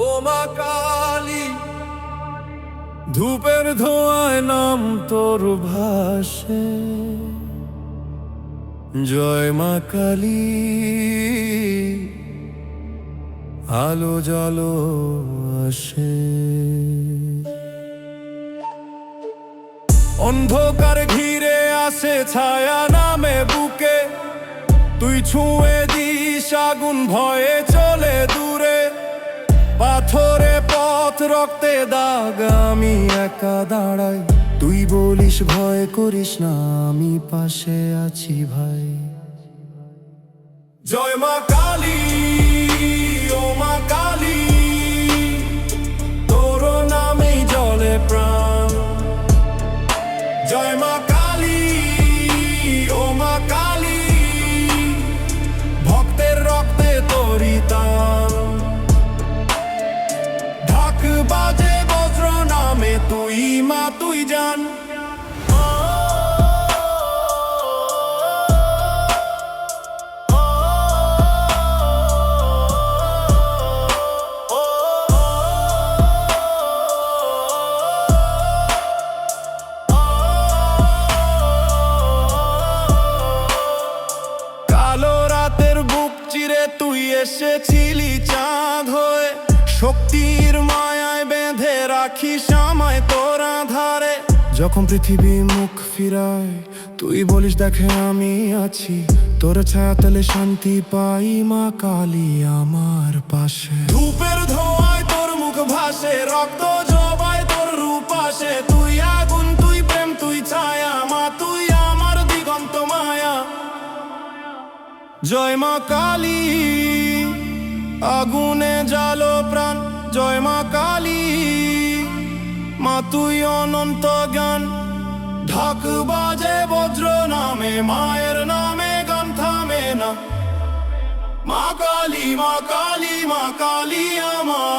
ও মা কালী, ধূপের ধোঁয়ায় নাম তোর ভাসে। জয় মা কালী, আলো জলো আসে। অন্ধকার ঘিরে আসে ছায়া নামে বুকে, তুই ছুঁয়ে দিস আগুন, ভয়ে চলে দূরে। পাথরে পথ, রক্তে দাগ, আমি একা দাঁড়াই। তুই বলিস ভয় করিস না, আমি পাশে আছি ভাই। জয় মা তুই মা তুই জান। তুই এসেছিলি চাঁদ হয়ে। শক্তির বেঁধে রাখিস আমায় তোর আধারে। যখন পৃথিবী মুখ ফিরায়, তুই বলিস, দেখে আমি আছি। তোর ছায়া তলে শান্তি পাই মা কালী আমার পাশে। ধূপের ধোঁয়ায় তোর মুখ ভাসে, রক্ত জবায় তোর রূপ আসে। তুই আগুন, তুই প্রেম, তুই ছায়া, মা, তুই আমার দিগন্ত মায়া। জয় মা কালী, আগুনে তুই অনন্ত জ্ঞান। ঢাক বাজে বজ্র নামে, মায়ের নামে গান থামে না। মা কালী মা কালী মা কালী আমার।